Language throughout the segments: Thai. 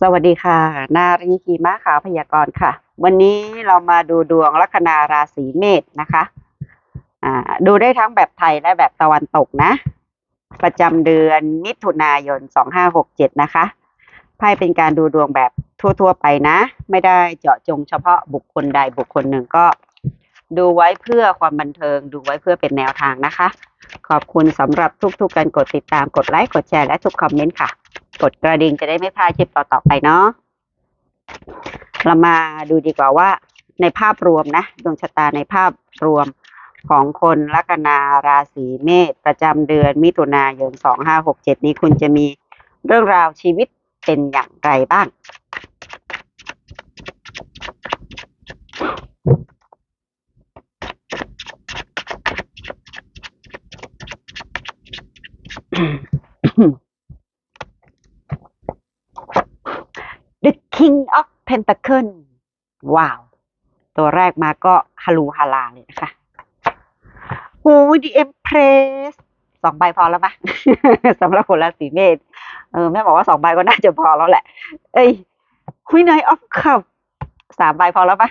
สวัสดีค่ะ นารีขีม้าขาวพยากรณ์ค่ะ วันนี้เรามาดูดวงลัคนาราศีเมษนะคะ อ่า ดูได้ทั้งแบบไทยและแบบตะวันตกนะ ประจำเดือนมิถุนายน 2567 นะคะไพ่เป็นการดูดวงแบบทั่ว ๆ ไปนะ ไม่ได้เจาะจงเฉพาะบุคคลใดบุคคลหนึ่งก็ ดูไว้เพื่อความบันเทิง ดูไว้เพื่อเป็นแนวทางนะคะ ขอบคุณสำหรับทุกๆการกดติดตามกดไลค์กดแชร์และทุกคอมเมนต์ค่ะ กดกระดิ่งจะได้ไม่พลาดคลิปต่อๆไปเนาะเรามาดูดีกว่าว่า ในภาพรวมนะดวงชะตาในภาพรวมของคนลัคนาราศีเมษประจำเดือนมิถุนายน 2567 นี้คุณจะมีเรื่องราวชีวิตเป็นอย่างไรบ้าง The King of Pentacle ว้าว ตัวแรกมาก็ฮาลูฮาลาเลยนะคะโอ้ย The Empress สองใบพอแล้วปะสำหรับคนราศีเมษเออแม่บอกว่าสองใบก็น่าจะพอแล้วแหละ เอ้ย Queen Knight of Cup สามใบพอแล้วปะ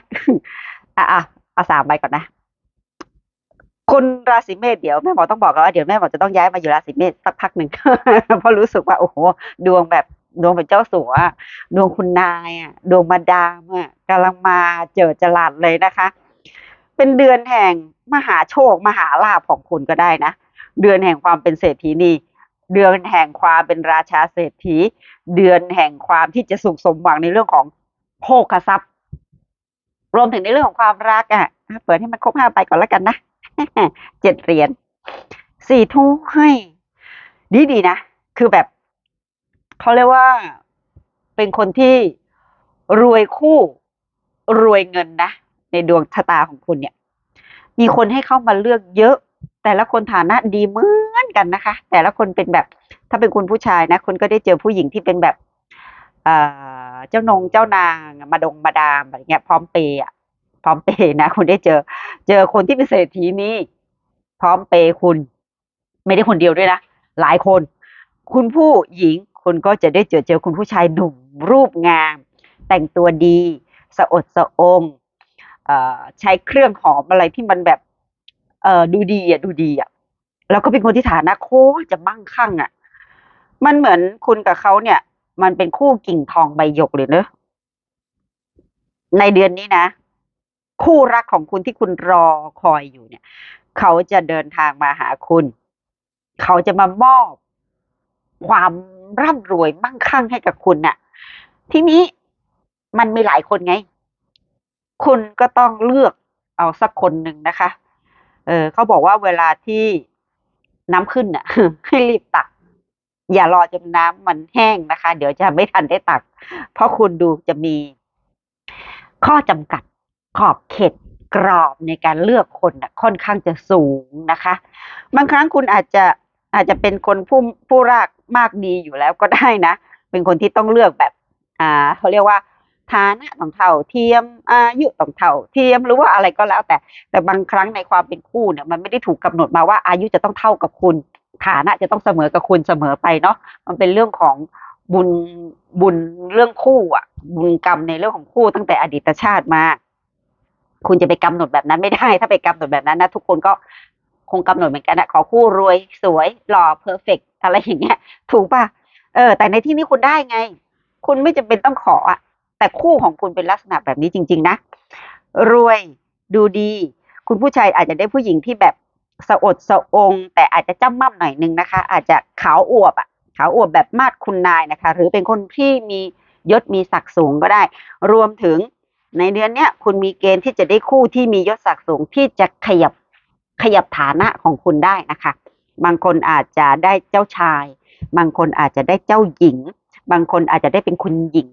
อะอะเอาสามใบก่อนนะคนราศีเมษเดี๋ยวแม่หมอต้องบอกกันว่าเดี๋ยวแม่หมอจะต้องย้ายมาอยู่ราศีเมษสักพักหนึ่งเพราะรู้สึกว่าโอ้โหดวงแบบ ดวงเป็นเจ้าสัวดวงคุณนายอะดวงมาดามอะกำลังมาเจอจรัสเลยนะคะ เป็นเดือนแห่งมหาโชค มหาลาภของคุณก็ได้นะ เดือนแห่งความเป็นเศรษฐีนีเดือนแห่งความเป็นราชาเศรษฐี เดือนแห่งความที่จะสุขสมหวังในเรื่องของโภคทรัพย์ รวมถึงในเรื่องของความรักอะเปิดให้มันครบห้าไปก่อนแล้วกันนะเจ็ดเหรียญสี่ทุ่ให้ดีดีๆนะ คือแบบ เขาเรียกว่าเป็นคนที่รวยคู่รวยเงินนะ ในดวงชะตาของคุณเนี่ย มีคนให้เข้ามาเลือกเยอะ แต่ละคนฐานะดีเหมือนกันนะคะ แต่ละคนเป็นแบบ ถ้าเป็นคุณผู้ชายนะคุณก็ได้เจอผู้หญิงที่เป็นแบบเออเจ้านงเจ้านางมาดงมาดามอะไรเงี้ยพร้อมเปย์อะพร้อมเปย์นะคุณได้เจอ เจอคนที่เป็นเศรษฐีนี้พร้อมเปย์คุณ ไม่ได้คนเดียวด้วยนะหลายคน คุณผู้หญิง คุณก็จะได้เจอเจอคุณผู้ชายหนุ่มรูปงาม แต่งตัวดี สะอดสะองเอ่อใช้เครื่องหอมอะไรที่มันแบบเอ่อดูดีอะดูดีอะแล้วก็เป็นคนที่ฐานะโคจะมั่งคั่งอะ มันเหมือนคุณกับเขาเนี่ย มันเป็นคู่กิ่งทองใบหยกเลยเนอะในเดือนนี้นะ คู่รักของคุณที่คุณรอคอยอยู่เนี่ย เขาจะเดินทางมาหาคุณ เขาจะมามอบความ ร่ำรวยมั่งคั่งให้กับคุณน่ะ ทีนี้มันมีหลายคนไง คุณก็ต้องเลือกเอาสักคนหนึ่งนะคะ เออเขาบอกว่าเวลาที่น้ำขึ้นน่ะ ให้รีบตัก อย่ารอจนน้ำมันแห้งนะคะ เดี๋ยวจะไม่ทันได้ตัก เพราะคุณดูจะมี ข้อจำกัดขอบเขตกรอบในการเลือกคนน่ะค่อนข้างจะสูงนะคะ บางครั้งคุณอาจจะ อาจจะเป็นคนผู้ผู้รากมากดีอยู่แล้วก็ได้นะ เป็นคนที่ต้องเลือกแบบ อ่าเขาเรียกว่าฐานะต้องเท่าเทียมอายุต้องเท่าเทียมหรือว่าอะไรก็แล้วแต่ แต่บางครั้งในความเป็นคู่เนี่ยมันไม่ได้ถูกกำหนดมาว่าอายุจะต้องเท่ากับคุณฐานะจะต้องเสมอกับคุณเสมอไปเนาะมันเป็นเรื่องของบุญบุญเรื่องคู่อะ บุญกรรมในเรื่องของคู่ตั้งแต่อดีตชาติมา คุณจะไปกำหนดแบบนั้นไม่ได้ ถ้าไปกำหนดแบบนั้นนะทุกคนก็ งกำหนดเหมือนกันนะขอคู่รวยสวยหล่อเพอร์เฟกอะไรอย่างเงี้ย ถูกปะเออ แต่ในที่นี้คุณได้ไง คุณไม่จำเป็นต้องขออะแต่คู่ของคุณเป็นลักษณะแบบนี้จริง ๆ นะ รวยดูดี คุณผู้ชายอาจจะได้ผู้หญิงที่แบบสะอดสะองแต่อาจจะจ้ำม่ำหน่อยนึงนะคะ อาจจะขาวอวบอะขาวอวบแบบมาดคุณนายนะคะ หรือเป็นคนที่มียศมีศักดิ์สูงก็ได้ รวมถึงในเดือนเนี้ยคุณมีเกณฑ์ที่จะได้คู่ที่มียศศักดิ์สูงที่จะขยับ ขยับฐานะของคุณได้นะคะ บางคนอาจจะได้เจ้าชาย บางคนอาจจะได้เจ้าหญิง บางคนอาจจะได้เป็นคุณหญิง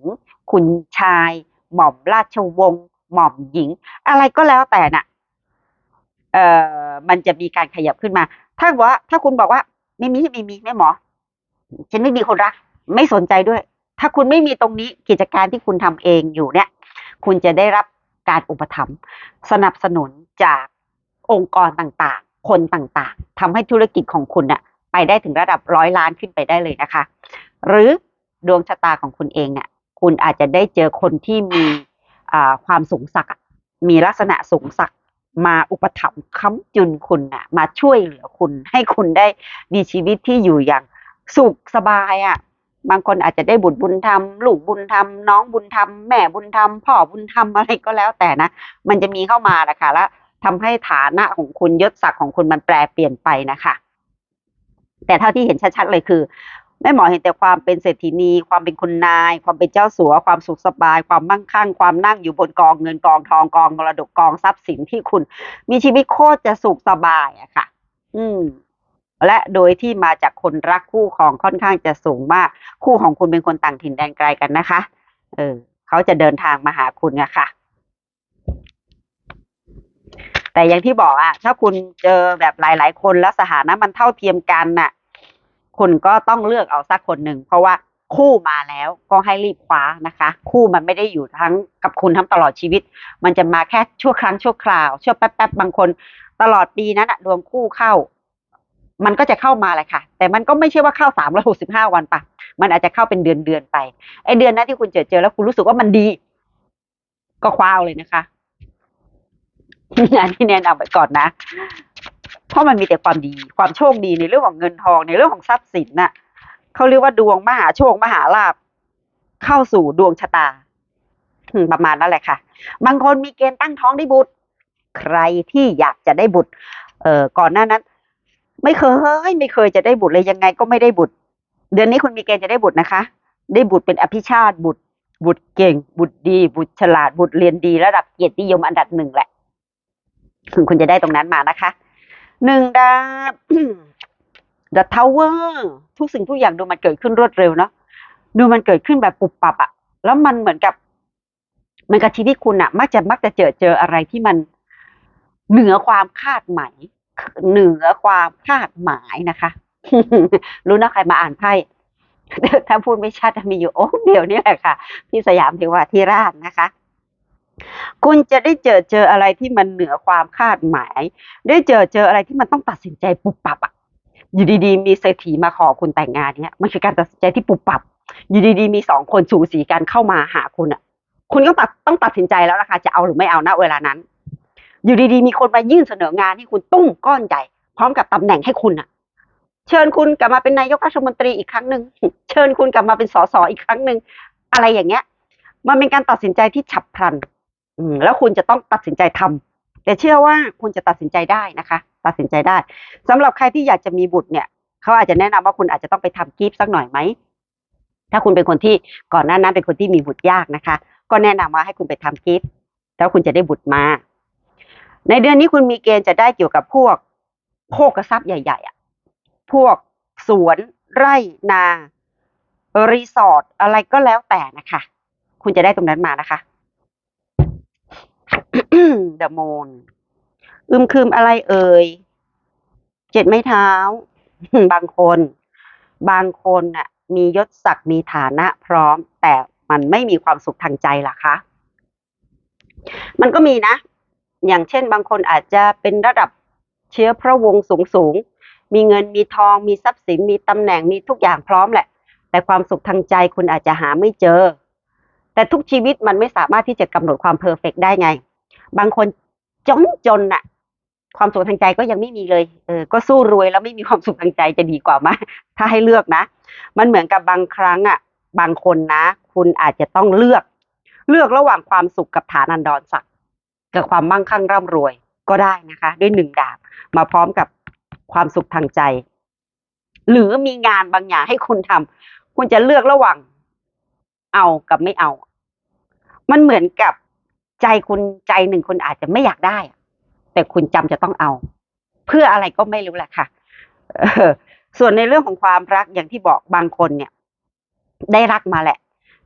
คุณชาย หม่อมราชวงศ์หม่อมหญิง อะไรก็แล้วแต่น่ะเอ่อมันจะมีการขยับขึ้นมา ถ้าว่า ถ้าคุณบอกว่าไม่มีไม่มีแม่หมอ ฉันไม่มีคนรัก ไม่สนใจด้วย ถ้าคุณไม่มีตรงนี้กิจการที่คุณทำเองอยู่เนี่ย คุณจะได้รับการอุปถัมภ์สนับสนุนจาก องค์กรต่างๆ คนต่างๆทำให้ธุรกิจของคุณน่ะไปได้ถึงระดับร้อยล้านขึ้นไปได้เลยนะคะ หรือดวงชะตาของคุณเองเนี่ยคุณอาจจะได้เจอคนที่มีความสูงสักมีลักษณะสูงสักมาอุปถัมภ์ค้ำจุนคุณน่ะมาช่วยเหลือคุณ ให้คุณได้มีชีวิตที่อยู่อย่างสุขสบายอะบางคนอาจจะได้บุตรบุญธรรมลูกบุญธรรมน้องบุญธรรมแม่บุญธรรมพ่อบุญธรรมอะไรก็แล้วแต่นะ มันจะมีเข้ามาแหละค่ะแล้ว ทำให้ฐานะของคุณยศศักดิ์ของคุณมันแปลเปลี่ยนไปนะคะ แต่เท่าที่เห็นชัดๆเลยคือแม่หมอเห็นแต่ความเป็นเศรษฐีนีความเป็นคุณนาย ความเป็นเจ้าสัว ความสุขสบาย ความมั่งคั่ง ความนั่งอยู่บนกองเงินกองทองกองมรดกกองทรัพย์สินที่คุณ มีชีวิตโคตรจะสุขสบายอะค่ะ อืม และโดยที่มาจากคนรักคู่ของค่อนข้างจะสูงมาก คู่ของคุณเป็นคนต่างถิ่นแดนไกลกันนะคะ เออ เขาจะเดินทางมาหาคุณอะค่ะ แต่อย่างที่บอกอะถ้าคุณเจอแบบหลาย ๆ คนแล้วสถานะมันเท่าเทียมกันน่ะ คุณก็ต้องเลือกเอาสักคนหนึ่งเพราะว่าคู่มาแล้วก็ให้รีบคว้านะคะ คู่มันไม่ได้อยู่ทั้งกับคุณทั้งตลอดชีวิต มันจะมาแค่ชั่วครั้งชั่วคราวชั่วแป๊บๆบางคน ตลอดปีนั้นอะดวงคู่เข้า มันก็จะเข้ามาแหละค่ะ แต่มันก็ไม่ใช่ว่าเข้าสามร้อยหกสิบห้าวันปะมันอาจจะเข้าเป็นเดือนเดือนไปไอเดือนนั้นที่คุณเจอเจอแล้วคุณรู้สึกว่ามันดี ก็คว้าเอาเลยนะคะ งานที่แนะนำไปก่อนนะ เพราะมันมีแต่ความดีความโชคดีในเรื่องของเงินทองในเรื่องของทรัพย์สินน่ะเขาเรียกว่าดวงมหาโชคมหาลาภเข้าสู่ดวงชะตาประมาณนั้นแหละค่ะ บางคนมีเกณฑ์ตั้งท้องได้บุตร ใครที่อยากจะได้บุตร เอ่อก่อนหน้านั้น ไม่เคยไม่เคยจะได้บุตรเลยยังไงก็ไม่ได้บุตร เดือนนี้คุณมีเกณฑ์จะได้บุตรนะคะ ได้บุตรเป็นอภิชาติบุตร บุตรเก่ง บุตรดี บุตรฉลาดบุตรเรียนดี ระดับเกียรตินิยมอันดับหนึ่งแหละ คุณจะได้ตรงนั้นมานะคะหนึ่งดาบ The Tower ทุกสิ่งทุกอย่างดูมันเกิดขึ้นรวดเร็วเนาะดูมันเกิดขึ้นแบบปุบปับอะแล้วมันเหมือนกับเหมันกับชีวิตคุณอะมักจะมักจะเจอเจออะไรที่มันเหนือความคาดหมายเหนือความคาดหมายนะคะ รู้นะใครมาอ่านไพ่ถ้าพูดไม่ชัดมีอยู่โอ้เดียวนี่แหละค่ะ พี่สยามเทวาธิราชนะคะ คุณจะได้เจอเจออะไรที่มันเหนือความคาดหมาย ได้เจอเจออะไรที่มันต้องตัดสินใจปุบปับอะอยู่ดีๆ มีเศรษฐีมาขอคุณแต่งงานเนี่ยมันคือการตัดสินใจที่ปุบปับ อยู่ดีๆ มีสองคนสูสีกันเข้ามาหาคุณอะ คุณก็ตัดต้องตัดสินใจแล้วล่ะค่ะจะเอาหรือไม่เอาณเวลานั้น อยู่ดีๆ มีคนมายื่นเสนองานให้คุณตุ้มก้อนใหญ่ พร้อมกับตำแหน่งให้คุณอะ เชิญคุณกลับมาเป็นนายกรัฐมนตรีอีกครั้งหนึ่งเชิญคุณกลับมาเป็นสสอีกครั้งหนึ่งอะไรอย่างเงี้ย มันเป็นการตัดสินใจที่ฉับพลัน แล้วคุณจะต้องตัดสินใจทำแต่เชื่อว่าคุณจะตัดสินใจได้นะคะ ตัดสินใจได้สำหรับใครที่อยากจะมีบุตรเนี่ยเขาอาจจะแนะนำว่าคุณอาจจะต้องไปทำกิฟต์สักหน่อยไหมถ้าคุณเป็นคนที่ก่อนหน้านั้นเป็นคนที่มีบุตรยากนะคะ ก็แนะนำว่าให้คุณไปทำกิฟต์แล้วคุณจะได้บุตรมา ในเดือนนี้คุณมีเกณฑ์จะได้เกี่ยวกับพวกโภคทรัพย์ใหญ่ๆอะพวกสวนไร่นา รีสอร์ทอะไรก็แล้วแต่นะคะ คุณจะได้ตรงนั้นมานะคะ เดอะโมนอึมครึมอะไรเอ่ย เจ็ดไม้เท้า บางคน บางคนน่ะ มียศศักดิ์มีฐานะพร้อม แต่มันไม่มีความสุขทางใจล่ะคะ มันก็มีนะ อย่างเช่น บางคนอาจจะเป็นระดับเชื้อพระวงศ์สูงสูงๆมีเงินมีทอง มีทรัพย์สิน มีตำแหน่ง มีทุกอย่างพร้อมแหละ แต่ความสุขทางใจคุณอาจจะหาไม่เจอ แต่ทุกชีวิตมันไม่สามารถที่จะกำหนดความเพอร์เฟกได้ไง บางคนจนจนน่ะความสุขทางใจก็ยังไม่มีเลย เออ ก็สู้รวยแล้วไม่มีความสุขทางใจจะดีกว่าไหมถ้าให้เลือกนะ มันเหมือนกับบางครั้งอะบางคนนะ คุณอาจจะต้องเลือก เลือกระหว่างความสุขกับฐานันดรศักดิ์กับความมั่งคั่งร่ำรวยก็ได้นะคะ ด้วยหนึ่งดาบมาพร้อมกับความสุขทางใจ หรือมีงานบางอย่างให้คุณทำคุณจะเลือกระหว่างเอากับไม่เอา มันเหมือนกับ ใจคุณใจหนึ่งคุณอาจจะไม่อยากได้ แต่คุณจำจะต้องเอา เพื่ออะไรก็ไม่รู้แหละค่ะส่วนในเรื่องของความรักอย่างที่บอกบางคนเนี่ย ได้รักมาแหละ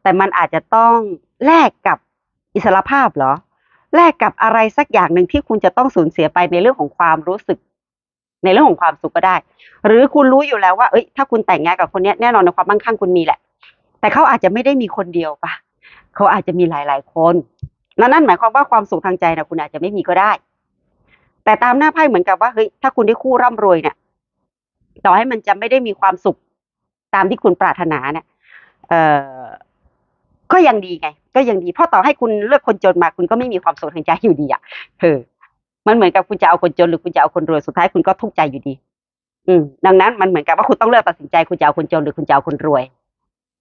แต่มันอาจจะต้องแลกกับอิสรภาพเหรอ แลกกับอะไรสักอย่างหนึ่งที่คุณจะต้องสูญเสียไปในเรื่องของความรู้สึก ในเรื่องของความสุขก็ได้ หรือคุณรู้อยู่แล้วว่า เอ้ย ถ้าคุณแต่งงานกับคนนี้แน่นอนในความมั่งคั่งคุณมีแหละ แต่เขาอาจจะไม่ได้มีคนเดียวปะเขาอาจจะมีหลาย ๆ คน แล้วนั่นหมายความว่าความสุขทางใจนะคุณอาจจะไม่มีก็ได้ แต่ตามหน้าไพ่เหมือนกับว่าเฮ้ยถ้าคุณได้คู่ร่ำรวยเนี่ยต่อให้มันจะไม่ได้มีความสุขตามที่คุณปรารถนาเนี่ยเอ่อก็ยังดีไง ก็ยังดีเพราะต่อให้คุณเลือกคนจนมา คุณก็ไม่มีความสุขทางใจอยู่ดีอะเออมันเหมือนกับคุณจะเอาคนจนหรือคุณจะเอาคนรวยสุดท้ายคุณก็ทุกข์ใจอยู่ดี อืมดังนั้นมันเหมือนกับว่าคุณต้องเลือกตัดสินใจคุณจะเอาคนจนหรือคุณจะเอาคนรวย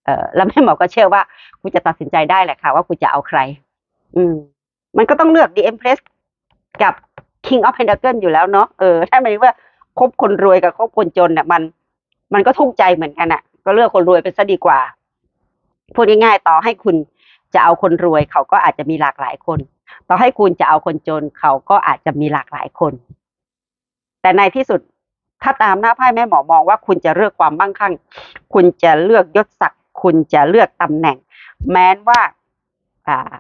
เออแล้วแม่หมอก็เชื่อว่า คุณจะตัดสินใจได้แหละค่ะ ว่าคุณจะเอาใคร อืม มันก็ต้องเลือก The Empress กับ King of Pentacle อยู่แล้วเนาะเออถ้าหมายถึงว่าคบคนรวยกับคบคนจนเนี่ยมัน มันก็ทุกข์ใจเหมือนกันอะ ก็เลือกคนรวยไปซะดีกว่าพูดง่ายๆต่อให้คุณจะเอาคนรวยเขาก็อาจจะมีหลากหลายคน ต่อให้คุณจะเอาคนจนเขาก็อาจจะมีหลากหลายคน แต่ในที่สุดถ้าตามหน้าไพ่แม่หมอมองว่าคุณจะเลือกความมั่งคั่ง คุณจะเลือกยศศักดิ์คุณจะเลือกตำแหน่ง แม้นว่า อ่า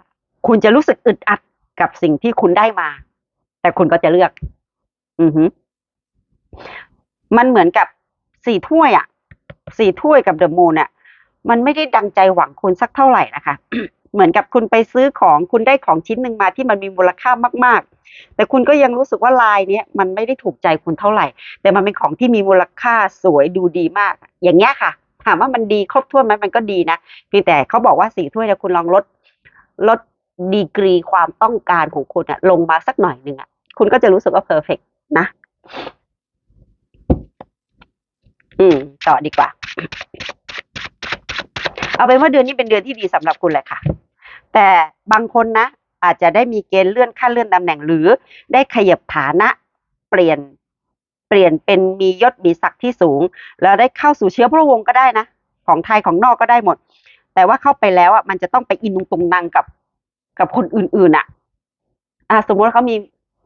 คุณจะรู้สึกอึดอัดกับสิ่งที่คุณได้มา แต่คุณก็จะเลือก อือฮึมันเหมือนกับสี่ถ้วยอะสี่ถ้วยกับเดอะมูนอะ มันไม่ได้ดังใจหวังคุณสักเท่าไหร่นะคะ เหมือนกับคุณไปซื้อของคุณได้ของชิ้นหนึ่งมาที่มันมีมูลค่ามาก ๆ แต่คุณก็ยังรู้สึกว่าลายเนี้ยมันไม่ได้ถูกใจคุณเท่าไหร่ แต่มันเป็นของที่มีมูลค่าสวยดูดีมาก อย่างเงี้ยค่ะ ถามว่ามันดีครบถ้วนไหมมันก็ดีนะเพียงแต่เขาบอกว่าสี่ถ้วยเนี่คุณลองลดลด ดีกรีความต้องการของคุณอะลงมาสักหน่อยหนึ่งอะคุณก็จะรู้สึกว่าเพอร์เฟกนะ อืม ต่อดีกว่า เอาเป็นว่าเดือนนี้เป็นเดือนที่ดีสำหรับคุณแหละค่ะ แต่บางคนนะอาจจะได้มีเกณฑ์เลื่อนขั้นเลื่อนตำแหน่งหรือได้ขยับฐานะ เปลี่ยนเปลี่ยนเป็นมียศมีศักดิ์ที่สูง แล้วได้เข้าสู่เชื้อพระวงศ์ก็ได้นะ ของไทยของนอกก็ได้หมด แต่ว่าเข้าไปแล้วอะมันจะต้องไปอินุงตุงนางกับ กับคนอื่นๆอะ อ่า สมมติเขามี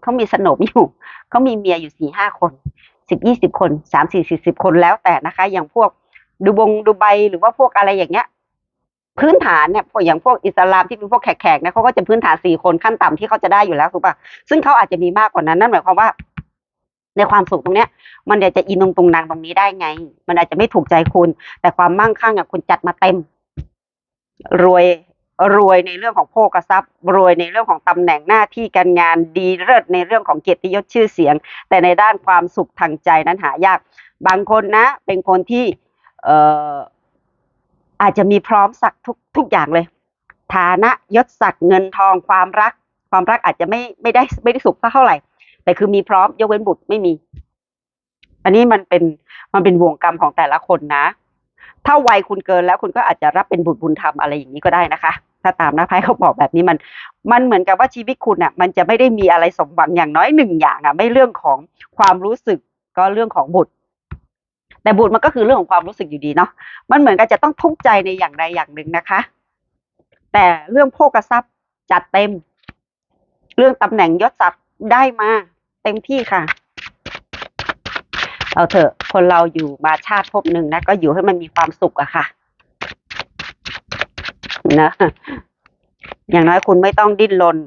เขามีสนมอยู่เขามีเมียอยู่สี่ห้าคนสิบยี่สิบคนสามสี่สี่สิบคนแล้วแต่นะคะ อย่างพวกดูบงดูไบหรือว่าพวกอะไรอย่างเงี้ย พื้นฐานเนี่ยพวกอย่างพวกอิสลามที่เป็นพวกแขกๆเนี่ยเขาก็จะพื้นฐานสี่คนขั้นต่ำที่เขาจะได้อยู่แล้วถูกปะซึ่งเขาอาจจะมีมากกว่านั้นนั่นหมายความว่าในความสุขตรงเนี้ย มันเดี๋ยวจะอินตรงตรงนางตรงนี้ได้ไง มันอาจจะไม่ถูกใจคุณ แต่ความมั่งคั่งอะคุณจัดมาเต็ม รวย รวยในเรื่องของโภคทรัพย์ รวยในเรื่องของตำแหน่งหน้าที่การงานดีเลิศในเรื่องของเกียรติยศชื่อเสียง แต่ในด้านความสุขทางใจนั้นหายาก บางคนนะ เป็นคนที่เอ่ออาจจะมีพร้อมสักทุกทุกอย่างเลย ฐานะยศศักดิ์เงินทองความรัก ความรักอาจจะไม่ไม่ได้ไม่ได้สุขเท่าไหร่ แต่คือมีพร้อมยกเว้นบุตรไม่มี อันนี้มันเป็นมันเป็นวงกรรมของแต่ละคนนะ ถ้าวัยคุณเกินแล้วคุณก็อาจจะรับเป็นบุตรบุญธรรมอะไรอย่างนี้ก็ได้นะคะ ถ้าตามน้าไพ่เขาบอกแบบนี้มันมันเหมือนกับว่าชีวิตคุณอะมันจะไม่ได้มีอะไรสมหวังอย่างน้อยหนึ่งอย่างอะ ไม่เรื่องของความรู้สึกก็เรื่องของบุตร แต่บุตรมันก็คือเรื่องของความรู้สึกอยู่ดีเนาะมันเหมือนกับจะต้องทุกข์ใจในอย่างใดอย่างหนึ่งนะคะ แต่เรื่องโภคทรัพย์จัดเต็ม เรื่องตำแหน่งยศศักดิ์ได้มาเต็มที่ค่ะเอาเถอะคนเราอยู่มาชาติภพหนึ่งนะก็อยู่ให้มันมีความสุขอะค่ะ นะ อย่างน้อยคุณไม่ต้องดิ้นรน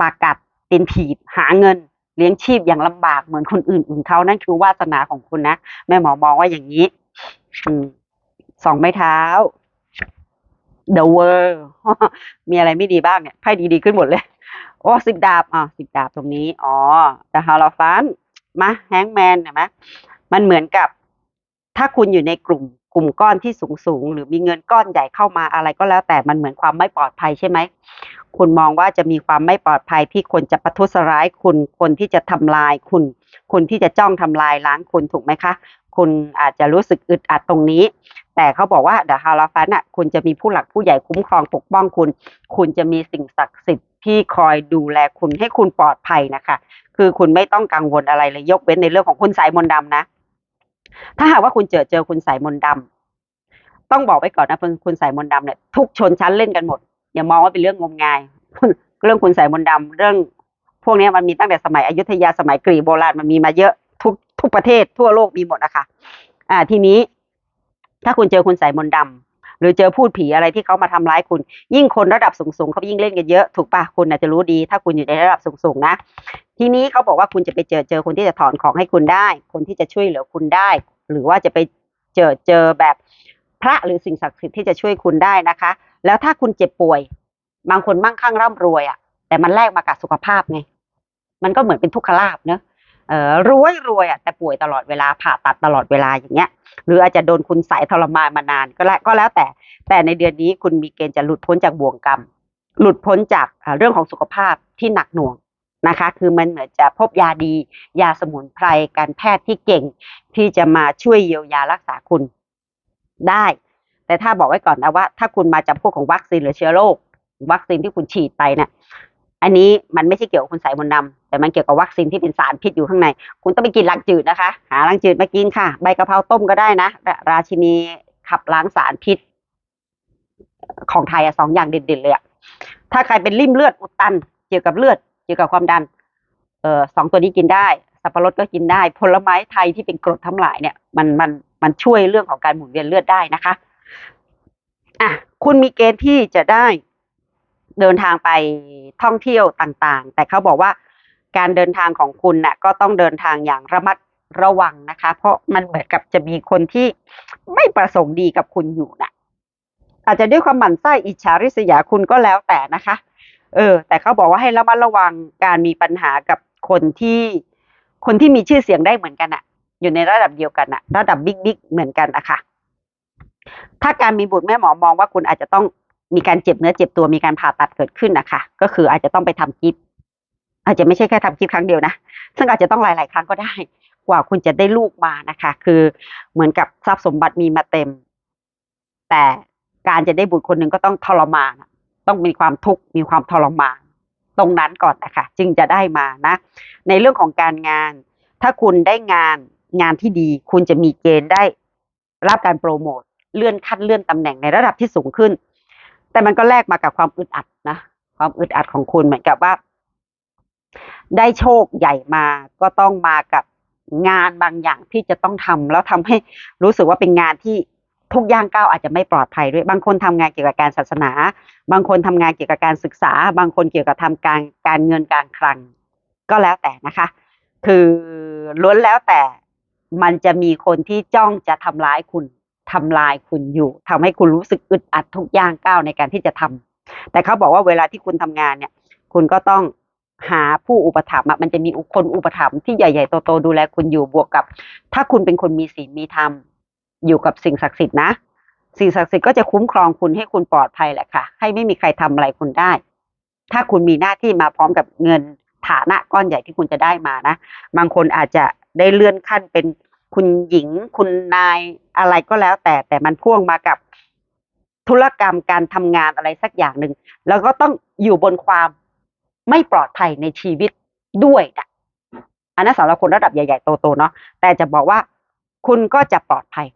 ปากกัดตีนถีบหาเงิน เลี้ยงชีพอย่างลำบากเหมือนคนอื่นๆเขานั่นคือวาสนาของคุณนะแม่หมอมองว่าอย่างนี้สองไม้เท้า The World มีอะไรไม่ดีบ้างเนี่ยไพ่ดีๆขึ้นหมดเลยโอ้สิบดาบอะสิบดาบตรงนี้ อ๋อแต่ฮาราฟันมาแฮงแมนเห็นไหมมันเหมือนกับ ถ้าคุณอยู่ในกลุ่ม กลุ่มก้อนที่สูงสูงหรือมีเงินก้อนใหญ่เข้ามาอะไรก็แล้วแต่มันเหมือนความไม่ปลอดภัยใช่ไหมคุณมองว่าจะมีความไม่ปลอดภัยที่คนจะประทุษร้ายคุณคนที่จะทำลายคุณ คนที่จะจ้องทำลายล้างคุณถูกไหมคะ คุณอาจจะรู้สึกอึดอัดตรงนี้ แต่เขาบอกว่าเดอะฮาราฟันอะคุณจะมีผู้หลักผู้ใหญ่คุ้มครองปกป้องคุณ คุณจะมีสิ่งศักดิ์สิทธิ์ที่คอยดูแลคุณให้คุณปลอดภัยนะคะ คือคุณไม่ต้องกังวลอะไรเลยยกเว้นในเรื่องของคุณสายมนต์ดำนะ ถ้าหากว่าคุณเจอเจอคุณสายมนต์ดำต้องบอกไว้ก่อนนะคุณสายมนต์ดำเนี่ยทุกชนชั้นเล่นกันหมด อย่ามองว่าเป็นเรื่องงมงาย เรื่องคุณสายมนต์ดำเรื่อง พวกนี้มันมีตั้งแต่สมัยอยุธยาสมัยกรีโบราณมันมีมาเยอะทุกทุกประเทศทั่วโลกมีหมดนะคะอ่าทีนี้ ถ้าคุณเจอคุณสายมนต์ดำ หรือเจอพูดผีอะไรที่เขามาทำร้ายคุณ ยิ่งคนระดับสูงๆเขายิ่งเล่นกันเยอะถูกปะคุณอาจจะรู้ดี ถ้าคุณอยู่ในระดับสูงๆนะ ทีนี้เขาบอกว่าคุณจะไปเจอเจอคนที่จะถอนของให้คุณได้ คนที่จะช่วยเหลือคุณได้ หรือว่าจะไปเจอเจอแบบพระหรือสิ่งศักดิ์สิทธิ์ที่จะช่วยคุณได้นะคะ แล้วถ้าคุณเจ็บป่วย บางคนมั่งคั่งร่ำรวยอะ่ะแต่มันแลกมากับสุขภาพไงมันก็เหมือนเป็นทุกขลาบเนอะ รวยรวยอะแต่ป่วยตลอดเวลาผ่าตัดตลอดเวลาอย่างเงี้ย หรืออาจจะโดนคุณสายทรมานมานานก็แล้วก็แล้วแต่ แต่ในเดือนนี้คุณมีเกณฑ์จะหลุดพ้นจากบ่วงกรรม หลุดพ้นจากเรื่องของสุขภาพที่หนักหน่วงนะคะ คือมันเหมือนจะพบยาดี ยาสมุนไพรการแพทย์ที่เก่ง ที่จะมาช่วยเยียวยารักษาคุณได้ แต่ถ้าบอกไว้ก่อนนะว่า ถ้าคุณมาจำพวกของวัคซีนหรือเชื้อโรควัคซีนที่คุณฉีดไปเนี่ย อันนี้มันไม่ใช่เกี่ยวกับคุณสายมนต์ดำแต่มันเกี่ยวกับวัคซีนที่เป็นสารพิษอยู่ข้างใน คุณต้องไปกินล้างจืดนะคะ หาล้างจืดมากินค่ะ ใบกะเพราต้มก็ได้นะ ราชินีขับล้างสารพิษ ของไทยอะสองอย่างเด่นๆเลยอะถ้าใครเป็นริ่มเลือดอุดตัน เกี่ยวกับเลือด เกี่ยวกับความดัน เออสองตัวนี้กินได้ สับปะรดก็กินได้ ผลไม้ไทยที่เป็นกรดทั้งหลายเนี่ยมันมันมันช่วยเรื่องของการหมุนเวียนเลือดได้นะคะอะคุณมีเกณฑ์ที่จะได้ เดินทางไปท่องเที่ยวต่างๆ แต่เขาบอกว่าการเดินทางของคุณน่ะก็ต้องเดินทางอย่างระมัดระวังนะคะ เพราะมันเหมือนกับจะมีคนที่ไม่ประสงค์ดีกับคุณอยู่น่ะ อาจจะด้วยความหมั่นไส้อิจฉาริษยาคุณก็แล้วแต่นะคะ เออ แต่เขาบอกว่าให้ระมัดระวังการมีปัญหากับคนที่คนที่มีชื่อเสียงได้เหมือนกันอะอยู่ในระดับเดียวกันอะระดับบิ๊กบิ๊กเหมือนกันอะคะถ้าการมีบุตรแม่หมอมองว่าคุณอาจจะต้อง มีการเจ็บเนื้อเจ็บตัวมีการผ่าตัดเกิดขึ้นนะคะ ก็คืออาจจะต้องไปทำกิฟต์อาจจะไม่ใช่แค่ทำกิฟต์ครั้งเดียวนะ ซึ่งอาจจะต้องหลาย ๆ ครั้งก็ได้ กว่าคุณจะได้ลูกมานะคะ คือเหมือนกับทรัพย์สมบัติมีมาเต็ม แต่การจะได้บุตรคนหนึ่งก็ต้องทรมาน ต้องมีความทุกข์มีความทรมาน ตรงนั้นก่อนนะคะจึงจะได้มานะ ในเรื่องของการงาน ถ้าคุณได้งานงานที่ดี คุณจะมีเกณฑ์ได้รับการโปรโมทเลื่อนขั้นเลื่อนตำแหน่งในระดับที่สูงขึ้น แต่มันก็แลกมากับความอึดอัดนะความอึดอัดของคุณเหมือนกับว่า ได้โชคใหญ่มาก็ต้องมากับงานบางอย่างที่จะต้องทำแล้วทำให้รู้สึกว่าเป็นงานที่ทุกย่างก้าวอาจจะไม่ปลอดภัยด้วยบางคนทำงานเกี่ยวกับการศาสนา บางคนทำงานเกี่ยวกับการศึกษา บางคนเกี่ยวกับทำการการเงินการคลัง ก็แล้วแต่นะคะ คือล้วนแล้วแต่มันจะมีคนที่จ้องจะทำร้ายคุณ ทำลายคุณอยู่ทำให้คุณรู้สึกอึดอัดทุกย่างก้าวในการที่จะทำแต่เขาบอกว่าเวลาที่คุณทำงานเนี่ย คุณก็ต้องหาผู้อุปถัมภ์มันจะมีคนอุปถัมภ์ที่ใหญ่ๆโตๆดูแลคุณอยู่บวกกับ ถ้าคุณเป็นคนมีศีลมีธรรมอยู่กับสิ่งศักดิ์สิทธิ์นะ สิ่งศักดิ์สิทธิ์ก็จะคุ้มครองคุณให้คุณปลอดภัยแหละค่ะ ให้ไม่มีใครทำอะไรคุณได้ ถ้าคุณมีหน้าที่มาพร้อมกับเงินฐานะก้อนใหญ่ที่คุณจะได้มานะ บางคนอาจจะได้เลื่อนขั้นเป็น คุณหญิง คุณนายอะไรก็แล้ว แต่แต่มันพ่วงมากับธุรกรรมการทำงานอะไรสักอย่างหนึ่งแล้วก็ต้องอยู่บนความไม่ปลอดภัยในชีวิตด้วยนะอันนั้นสำหรับคนระดับใหญ่ๆโตๆเนาะแต่จะบอกว่าคุณก็จะปลอดภัย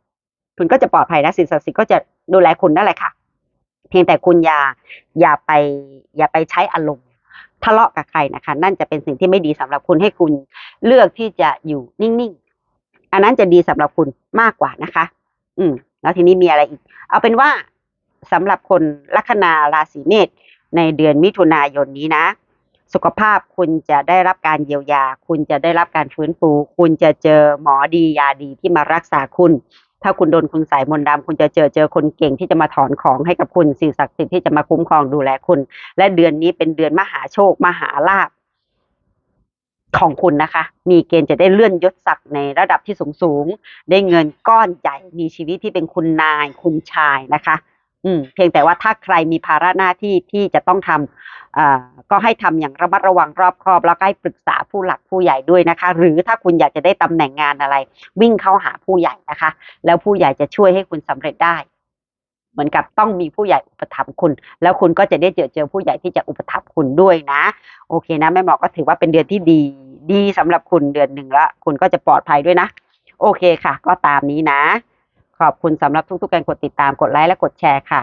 คุณก็จะปลอดภัยนะสิ่งศักดิ์สิทธิ์ก็จะดูแลคุณนั่นแหละค่ะ เพียงแต่คุณอย่าอย่าไป อย่าไปใช้อารมณ์ทะเลาะกับใครนะคะ นั่นจะเป็นสิ่งที่ไม่ดีสำหรับคุณให้คุณเลือกที่จะอยู่นิ่งๆ อันนั้นจะดีสำหรับคุณมากกว่านะคะ อืม แล้วทีนี้มีอะไรอีก เอาเป็นว่าสำหรับคนลัคนาราศีเมษในเดือนมิถุนายนนี้นะ สุขภาพคุณจะได้รับการเยียวยา คุณจะได้รับการฟื้นฟู คุณจะเจอหมอดียาดีที่มารักษาคุณ ถ้าคุณโดนคุณสายมนต์ดำคุณจะเจอเจอคนเก่งที่จะมาถอนของให้กับคุณสิ่งศักดิ์สิทธิ์ที่จะมาคุ้มครองดูแลคุณ และเดือนนี้เป็นเดือนมหาโชค มหาลาภ ของคุณนะคะ มีเกณฑ์จะได้เลื่อนยศศักดิ์ในระดับที่สูงสูงๆได้เงินก้อนใหญ่ มีชีวิตที่เป็นคุณนายคุณชายนะคะ อืม เพียงแต่ว่าถ้าใครมีภาระหน้าที่ที่จะต้องทำอ่าก็ให้ทำอย่างระมัดระวังรอบคอบ แล้วก็ให้ปรึกษาผู้หลักผู้ใหญ่ด้วยนะคะ หรือถ้าคุณอยากจะได้ตำแหน่งงานอะไร วิ่งเข้าหาผู้ใหญ่นะคะ แล้วผู้ใหญ่จะช่วยให้คุณสำเร็จได้ เหมือนกับต้องมีผู้ใหญ่อุปถัมภ์คุณ แล้วคุณก็จะได้เจอเจอผู้ใหญ่ที่จะอุปถัมภ์คุณด้วยนะ โอเคนะแม่หมอก็ถือว่าเป็นเดือนที่ดี ดีสำหรับคุณเดือนหนึ่งละคุณก็จะปลอดภัยด้วยนะ โอเคค่ะ ก็ตามนี้นะ ขอบคุณสำหรับทุกๆการกดติดตามกดไลค์และกดแชร์ค่ะ